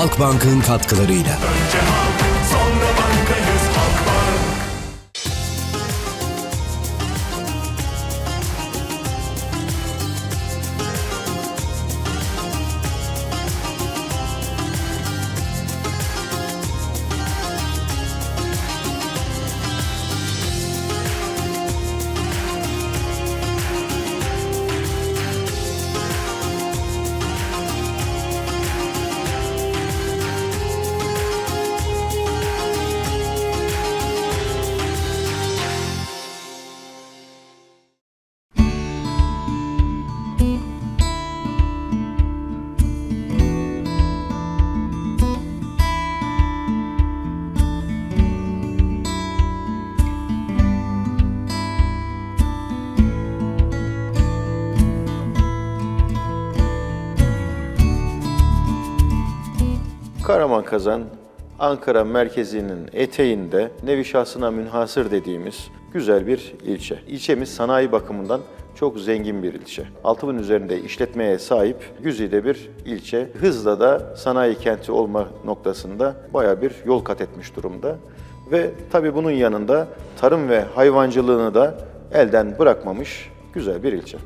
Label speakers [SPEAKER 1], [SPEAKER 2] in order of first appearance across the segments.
[SPEAKER 1] Halkbank'ın katkılarıyla.
[SPEAKER 2] Önce
[SPEAKER 3] Karaman Kazan, Ankara merkezinin eteğinde nevi şahsına münhasır dediğimiz güzel bir ilçe. İlçemiz sanayi bakımından çok zengin bir ilçe. 6000 üzerinde işletmeye sahip güzide bir ilçe. Hızla da sanayi kenti olma noktasında baya bir yol kat etmiş durumda. Ve tabii bunun yanında tarım ve hayvancılığını da elden bırakmamış güzel bir ilçe.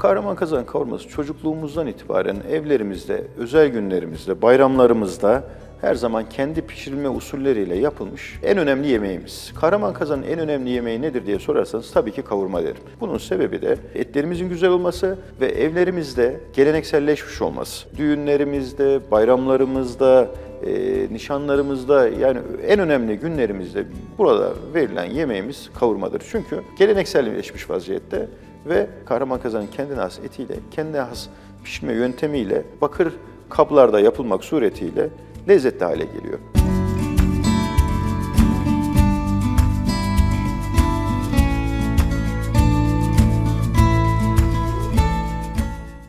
[SPEAKER 3] Kahraman kazan kavurması çocukluğumuzdan itibaren evlerimizde, özel günlerimizde, bayramlarımızda her zaman kendi pişirilme usulleriyle yapılmış en önemli yemeğimiz. Kahraman kazanın en önemli yemeği nedir diye sorarsanız tabii ki kavurma derim. Bunun sebebi de etlerimizin güzel olması ve evlerimizde gelenekselleşmiş olması. Düğünlerimizde, bayramlarımızda, e, nişanlarımızda yani en önemli günlerimizde burada verilen yemeğimiz kavurmadır. Çünkü gelenekselleşmiş vaziyette ve kahraman kazanın kendine has etiyle, kendine has pişme yöntemiyle bakır kaplarda yapılmak suretiyle lezzetli hale geliyor.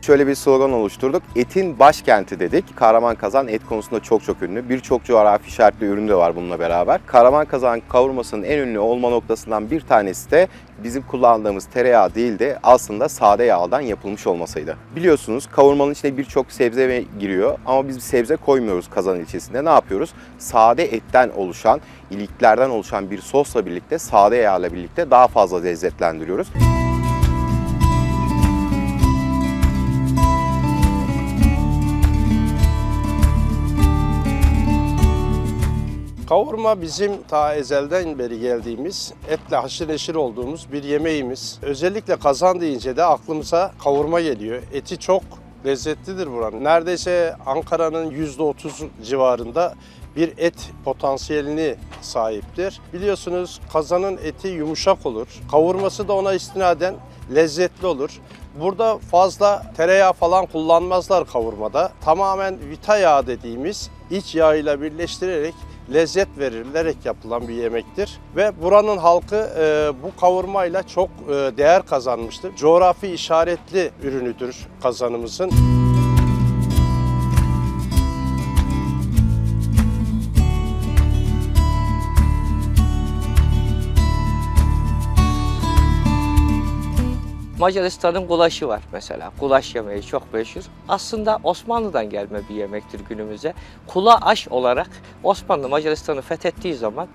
[SPEAKER 4] Şöyle bir slogan oluşturduk. Etin başkenti dedik. Kahraman Kazan et konusunda çok çok ünlü. Birçok coğrafi işaretli ürün de var bununla beraber. Kahraman Kazan kavurmasının en ünlü olma noktasından bir tanesi de bizim kullandığımız tereyağı değil de aslında sade yağdan yapılmış olmasıydı. Biliyorsunuz kavurmanın içine birçok sebze giriyor ama biz sebze koymuyoruz Kazan ilçesinde. Ne yapıyoruz? Sade etten oluşan, iliklerden oluşan bir sosla birlikte sade yağla birlikte daha fazla lezzetlendiriyoruz.
[SPEAKER 5] Kavurma bizim ta ezelden beri geldiğimiz, etle haşır neşir olduğumuz bir yemeğimiz. Özellikle kazan deyince de aklımıza kavurma geliyor. Eti çok lezzetlidir buranın. Neredeyse Ankara'nın %30 civarında bir et potansiyelini sahiptir. Biliyorsunuz kazanın eti yumuşak olur. Kavurması da ona istinaden lezzetli olur. Burada fazla tereyağı falan kullanmazlar kavurmada. Tamamen vita yağı dediğimiz iç yağıyla birleştirerek lezzet verilerek yapılan bir yemektir. Ve buranın halkı e, bu kavurmayla çok e, değer kazanmıştır. Coğrafi işaretli ürünüdür kazanımızın.
[SPEAKER 6] Macaristan'ın gulaşı var mesela. Gulaş yemeği çok meşhur. Aslında Osmanlı'dan gelme bir yemektir günümüze. Kula aş olarak Osmanlı Macaristan'ı fethettiği zaman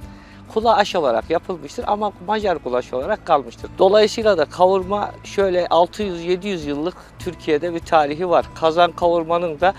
[SPEAKER 6] kula aş olarak yapılmıştır ama Macar gulaşı olarak kalmıştır. Dolayısıyla da kavurma şöyle 600-700 yıllık Türkiye'de bir tarihi var. Kazan kavurmanın da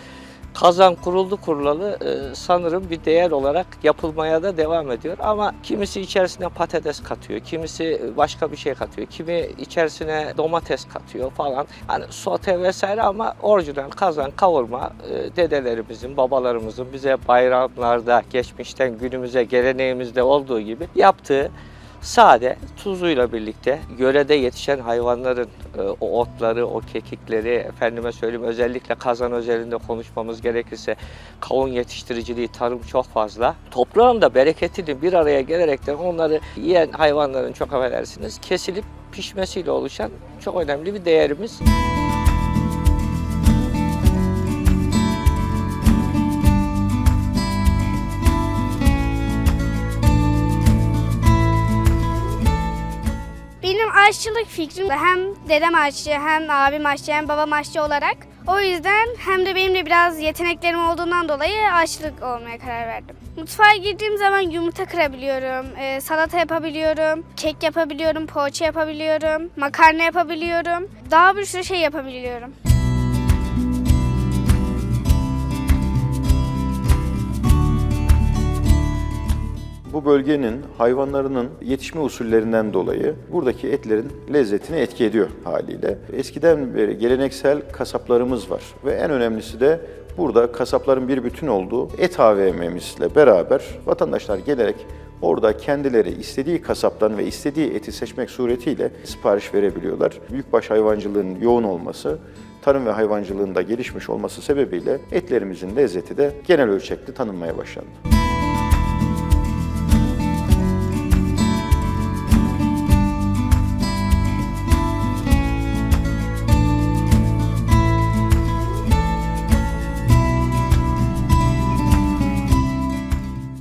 [SPEAKER 6] Kazan kuruldu kurulalı e, sanırım bir değer olarak yapılmaya da devam ediyor. Ama kimisi içerisine patates katıyor, kimisi başka bir şey katıyor, kimi içerisine domates katıyor falan. Hani sote vesaire ama orijinal kazan kavurma e, dedelerimizin, babalarımızın bize bayramlarda, geçmişten günümüze geleneğimizde olduğu gibi yaptığı sade tuzuyla birlikte yörede yetişen hayvanların e, o otları, o kekikleri, efendime söyleyeyim özellikle kazan özelinde konuşmamız gerekirse kavun yetiştiriciliği, tarım çok fazla. Toprağın da bereketini bir araya gelerekten onları yiyen hayvanların çok affedersiniz kesilip pişmesiyle oluşan çok önemli bir değerimiz.
[SPEAKER 1] Benim aşçılık fikrim hem dedem aşçı hem abim aşçı hem babam aşçı olarak. O yüzden hem de benim de biraz yeteneklerim olduğundan dolayı aşçılık olmaya karar verdim. Mutfağa girdiğim zaman yumurta kırabiliyorum, e, salata yapabiliyorum, kek yapabiliyorum, poğaça yapabiliyorum, makarna yapabiliyorum. Daha bir sürü şey yapabiliyorum.
[SPEAKER 3] Bu bölgenin hayvanlarının yetişme usullerinden dolayı buradaki etlerin lezzetini etki ediyor haliyle. Eskiden beri geleneksel kasaplarımız var ve en önemlisi de burada kasapların bir bütün olduğu et AVM'mizle beraber vatandaşlar gelerek orada kendileri istediği kasaptan ve istediği eti seçmek suretiyle sipariş verebiliyorlar. Büyükbaş hayvancılığın yoğun olması, tarım ve hayvancılığın da gelişmiş olması sebebiyle etlerimizin lezzeti de genel ölçekli tanınmaya başlandı.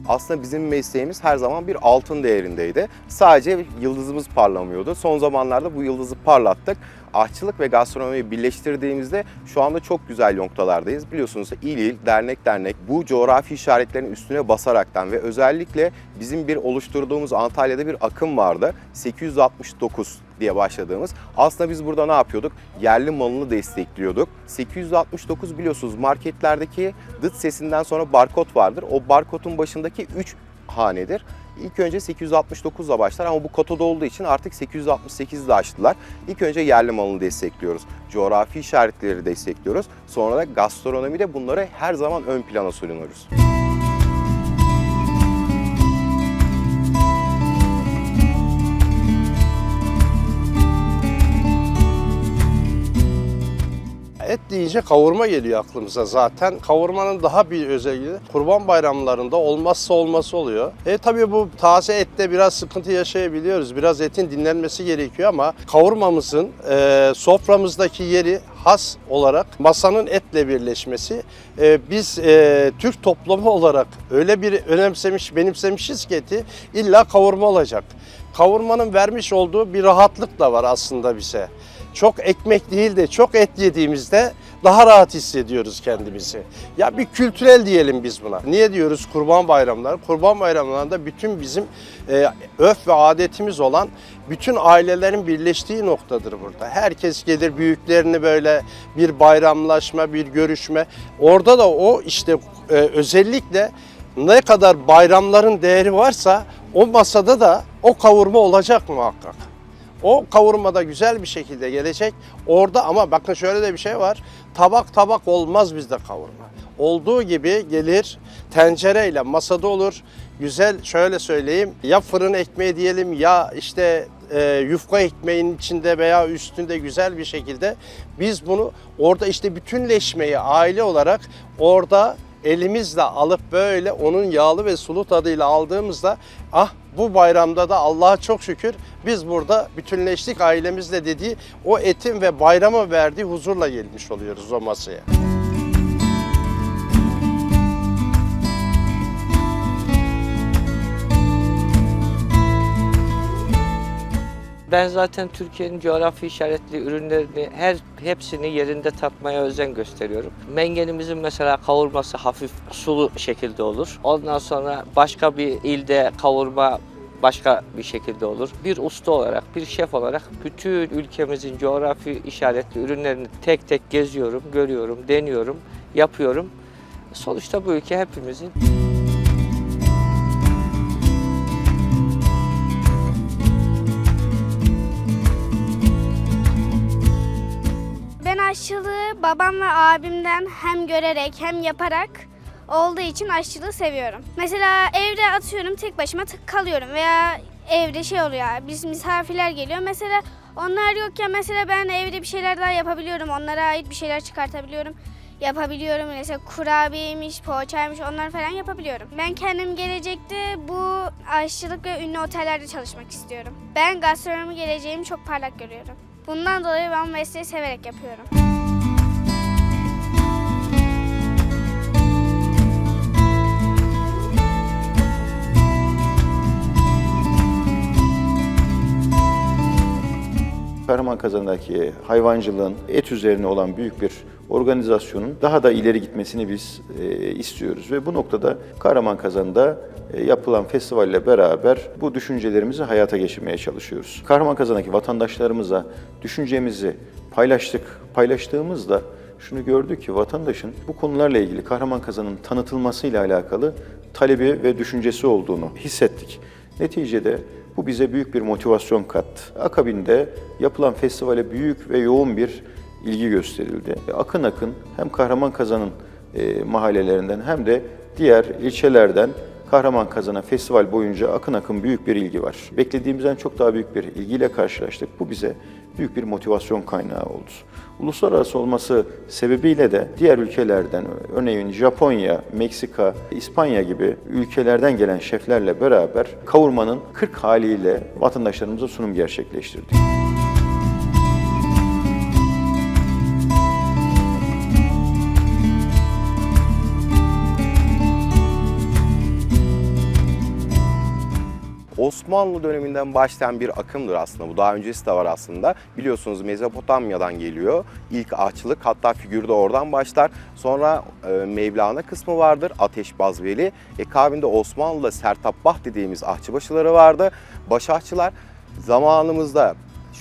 [SPEAKER 4] Aslında bizim mesleğimiz her zaman bir altın değerindeydi. Sadece yıldızımız parlamıyordu. Son zamanlarda bu yıldızı parlattık. Aşçılık ve gastronomiyi birleştirdiğimizde şu anda çok güzel noktalardayız. Biliyorsunuz il il, dernek dernek bu coğrafi işaretlerin üstüne basaraktan ve özellikle bizim bir oluşturduğumuz Antalya'da bir akım vardı. 869 diye başladığımız. Aslında biz burada ne yapıyorduk? Yerli malını destekliyorduk. 869 biliyorsunuz marketlerdeki dıt sesinden sonra barkod vardır. O barkodun başındaki 3 hanedir. İlk önce 869'la başlar ama bu kotada olduğu için artık 868'de açtılar. İlk önce yerli malını destekliyoruz. Coğrafi işaretleri destekliyoruz. Sonra da gastronomide bunları her zaman ön plana sunuyoruz.
[SPEAKER 5] Deyince kavurma geliyor aklımıza zaten. Kavurmanın daha bir özelliği kurban bayramlarında olmazsa olması oluyor. E tabii bu taze ette biraz sıkıntı yaşayabiliyoruz. Biraz etin dinlenmesi gerekiyor ama kavurmamızın e, soframızdaki yeri has olarak masanın etle birleşmesi. E, biz e, Türk toplumu olarak öyle bir önemsemiş, benimsemişiz ki eti illa kavurma olacak. Kavurmanın vermiş olduğu bir rahatlık da var aslında bize çok ekmek değil de çok et yediğimizde daha rahat hissediyoruz kendimizi. Ya bir kültürel diyelim biz buna. Niye diyoruz kurban bayramları? Kurban bayramlarında bütün bizim e, öf ve adetimiz olan bütün ailelerin birleştiği noktadır burada. Herkes gelir büyüklerini böyle bir bayramlaşma, bir görüşme. Orada da o işte e, özellikle ne kadar bayramların değeri varsa o masada da o kavurma olacak muhakkak. O kavurmada güzel bir şekilde gelecek. Orada ama bakın şöyle de bir şey var. Tabak tabak olmaz bizde kavurma. Olduğu gibi gelir tencereyle masada olur. Güzel şöyle söyleyeyim. Ya fırın ekmeği diyelim ya işte e, yufka ekmeğin içinde veya üstünde güzel bir şekilde biz bunu orada işte bütünleşmeyi aile olarak orada elimizle alıp böyle onun yağlı ve sulu tadıyla aldığımızda ah bu bayramda da Allah'a çok şükür biz burada bütünleştik ailemizle dediği o etin ve bayrama verdiği huzurla gelmiş oluyoruz o masaya.
[SPEAKER 6] Ben zaten Türkiye'nin coğrafi işaretli ürünlerini her hepsini yerinde tatmaya özen gösteriyorum. Mengenimizin mesela kavurması hafif sulu şekilde olur. Ondan sonra başka bir ilde kavurma başka bir şekilde olur. Bir usta olarak, bir şef olarak bütün ülkemizin coğrafi işaretli ürünlerini tek tek geziyorum, görüyorum, deniyorum, yapıyorum. Sonuçta bu ülke hepimizin.
[SPEAKER 1] Aşçılığı babam ve abimden hem görerek hem yaparak olduğu için aşçılığı seviyorum. Mesela evde atıyorum tek başıma tık kalıyorum veya evde şey oluyor biz misafirler geliyor mesela onlar yokken mesela ben evde bir şeyler daha yapabiliyorum onlara ait bir şeyler çıkartabiliyorum yapabiliyorum mesela kurabiyeymiş poğaçaymış onlar falan yapabiliyorum. Ben kendim gelecekte bu aşçılık ve ünlü otellerde çalışmak istiyorum. Ben gastronomi geleceğimi çok parlak görüyorum. Bundan dolayı ben mesleği severek yapıyorum.
[SPEAKER 3] Kahraman Kazan'daki hayvancılığın et üzerine olan büyük bir organizasyonun daha da ileri gitmesini biz e, istiyoruz ve bu noktada Kahraman Kazan'da e, yapılan festivalle beraber bu düşüncelerimizi hayata geçirmeye çalışıyoruz. Kahraman Kazan'daki vatandaşlarımıza düşüncemizi paylaştık. Paylaştığımızda şunu gördük ki vatandaşın bu konularla ilgili Kahraman Kazan'ın tanıtılmasıyla alakalı talebi ve düşüncesi olduğunu hissettik. Neticede bu bize büyük bir motivasyon kattı. Akabinde yapılan festivale büyük ve yoğun bir ilgi gösterildi. Akın akın hem Kahraman Kazan'ın e, mahallelerinden hem de diğer ilçelerden Kahraman Kazan'a festival boyunca akın akın büyük bir ilgi var. Beklediğimizden çok daha büyük bir ilgiyle karşılaştık. Bu bize büyük bir motivasyon kaynağı oldu. Uluslararası olması sebebiyle de diğer ülkelerden, örneğin Japonya, Meksika, İspanya gibi ülkelerden gelen şeflerle beraber kavurmanın 40 haliyle vatandaşlarımıza sunum gerçekleştirdik.
[SPEAKER 4] Osmanlı döneminden başlayan bir akımdır aslında. Bu daha öncesi de var aslında. Biliyorsunuz Mezopotamya'dan geliyor. İlk ağaççılık hatta figür de oradan başlar. Sonra e, Mevlana kısmı vardır. Ateşbaz Veli. E, Kavimde Osmanlı'da Sertabbah dediğimiz ahçıbaşıları vardı. Başahçılar zamanımızda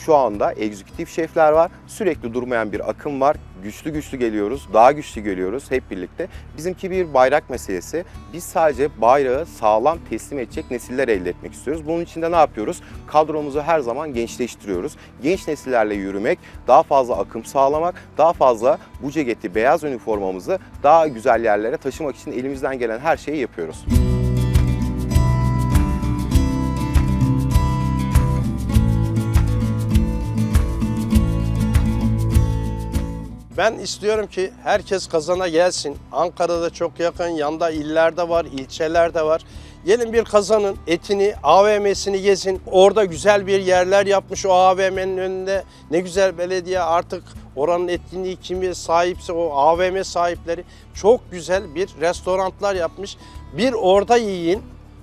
[SPEAKER 4] şu anda egzekutif şefler var. Sürekli durmayan bir akım var. Güçlü güçlü geliyoruz, daha güçlü geliyoruz hep birlikte. Bizimki bir bayrak meselesi. Biz sadece bayrağı sağlam teslim edecek nesiller elde etmek istiyoruz. Bunun için de ne yapıyoruz? Kadromuzu her zaman gençleştiriyoruz. Genç nesillerle yürümek, daha fazla akım sağlamak, daha fazla bu ceketi, beyaz üniformamızı daha güzel yerlere taşımak için elimizden gelen her şeyi yapıyoruz.
[SPEAKER 5] Ben istiyorum ki herkes kazana gelsin. Ankara'da çok yakın, yanda illerde var, ilçelerde var. Gelin bir kazanın etini, AVM'sini gezin. Orada güzel bir yerler yapmış o AVM'nin önünde. Ne güzel belediye artık oranın etkinliği kimi sahipse o AVM sahipleri çok güzel bir restoranlar yapmış. Bir orada yiyin.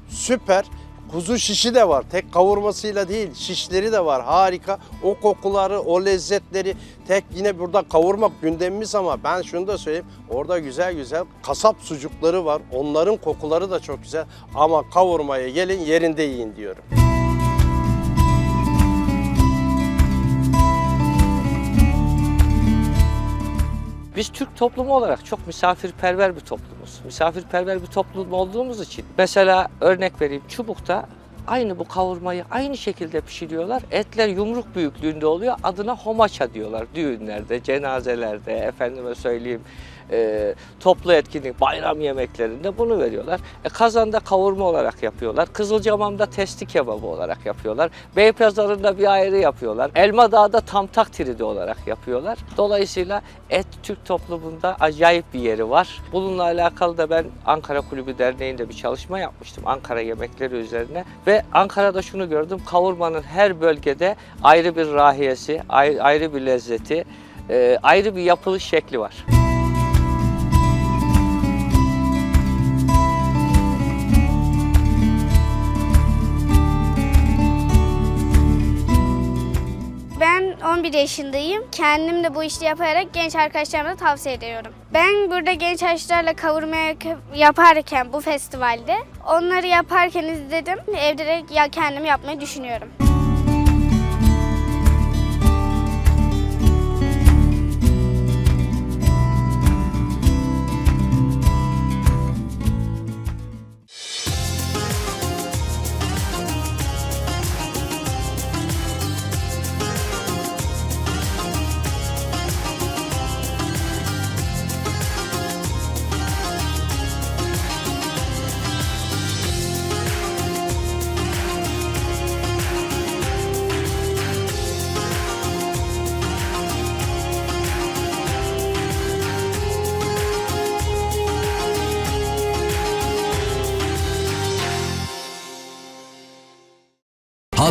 [SPEAKER 5] Süper. Kuzu şişi de var. Tek kavurmasıyla değil, şişleri de var. Harika. O kokuları, o lezzetleri tek yine burada kavurmak gündemimiz ama ben şunu da söyleyeyim. Orada güzel güzel kasap sucukları var. Onların kokuları da çok güzel. Ama kavurmaya gelin yerinde yiyin diyorum.
[SPEAKER 6] Biz Türk toplumu olarak çok misafirperver bir toplumuz. Misafirperver bir toplum olduğumuz için mesela örnek vereyim çubukta aynı bu kavurmayı aynı şekilde pişiriyorlar. Etler yumruk büyüklüğünde oluyor. Adına homaça diyorlar düğünlerde, cenazelerde, efendime söyleyeyim e, toplu etkinlik, bayram yemeklerinde bunu veriyorlar. E, kazanda kavurma olarak yapıyorlar. Kızılcamam'da testi kebabı olarak yapıyorlar. Beypazarı'nda bir ayrı yapıyorlar. Elmadağ'da tamtak tridi olarak yapıyorlar. Dolayısıyla et Türk toplumunda acayip bir yeri var. Bununla alakalı da ben Ankara Kulübü Derneği'nde bir çalışma yapmıştım. Ankara yemekleri üzerine. Ve Ankara'da şunu gördüm. Kavurmanın her bölgede ayrı bir rahiyesi, ayrı, bir lezzeti, e, ayrı bir yapılış şekli var.
[SPEAKER 1] 11 yaşındayım. Kendim de bu işi yaparak genç arkadaşlarıma da tavsiye ediyorum. Ben burada genç arkadaşlarla kavurma yaparken bu festivalde onları yaparken izledim. Evde de ya kendim yapmayı düşünüyorum.